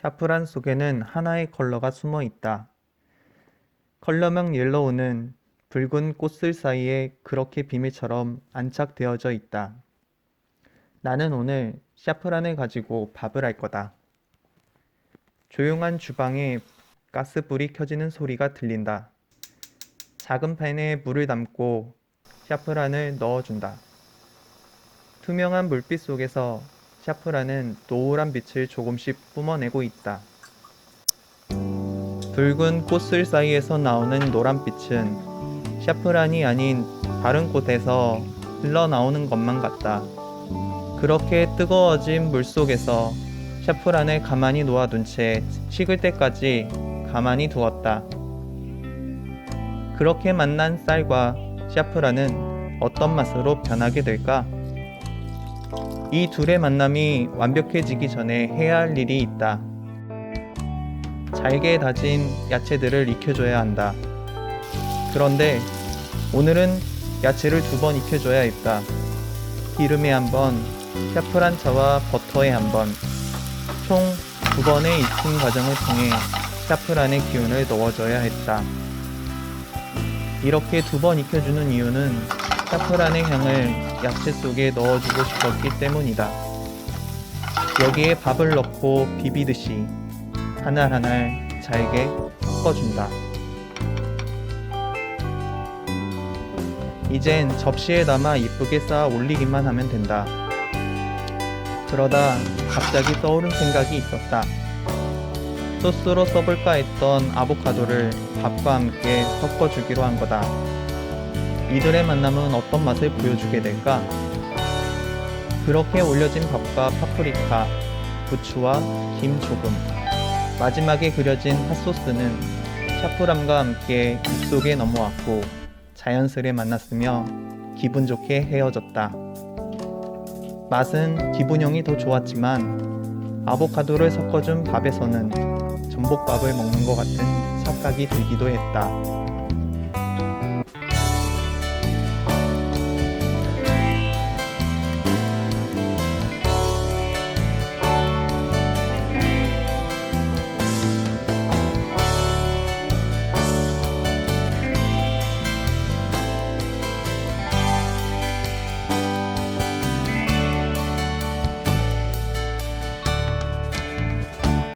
샤프란 속에는 하나의 컬러가 숨어 있다. 컬러명 옐로우는 붉은 꽃들 사이에 그렇게 비밀처럼 안착되어져 있다. 나는 오늘 샤프란을 가지고 밥을 할 거다. 조용한 주방에 가스불이 켜지는 소리가 들린다. 작은 팬에 물을 담고 샤프란을 넣어준다. 투명한 물빛 속에서 샤프란은 노란 빛을 조금씩 뿜어내고 있다. 붉은 꽃들 사이에서 나오는 노란 빛은 샤프란이 아닌 다른 곳에서 흘러나오는 것만 같다. 그렇게 뜨거워진 물 속에서 샤프란을 가만히 놓아둔 채 식을 때까지 가만히 두었다. 그렇게 만난 쌀과 샤프란은 어떤 맛으로 변하게 될까? 이 둘의 만남이 완벽해지기 전에 해야 할 일이 있다. 잘게 다진 야채들을 익혀줘야 한다. 그런데 오늘은 야채를 두 번 익혀줘야 했다. 기름에 한 번, 샤프란 차와 버터에 한 번, 총 두 번의 익힘 과정을 통해 샤프란의 기운을 넣어줘야 했다. 이렇게 두 번 익혀주는 이유는 샤프란의 향을 야채 속에 넣어주고 싶었기 때문이다. 여기에 밥을 넣고 비비듯이 하나 하나 잘게 섞어준다. 이젠 접시에 담아 이쁘게 쌓아 올리기만 하면 된다. 그러다 갑자기 떠오른 생각이 있었다. 소스로 써볼까 했던 아보카도를 밥과 함께 섞어주기로 한 거다. 이들의 만남은 어떤 맛을 보여주게 될까? 그렇게 올려진 밥과 파프리카, 부추와 김 조금, 마지막에 그려진 핫소스는 샤프람과 함께 입속에 넘어왔고 자연스레 만났으며 기분 좋게 헤어졌다. 맛은 기분형이 더 좋았지만 아보카도를 섞어준 밥에서는 전복밥을 먹는 것 같은 착각이 들기도 했다.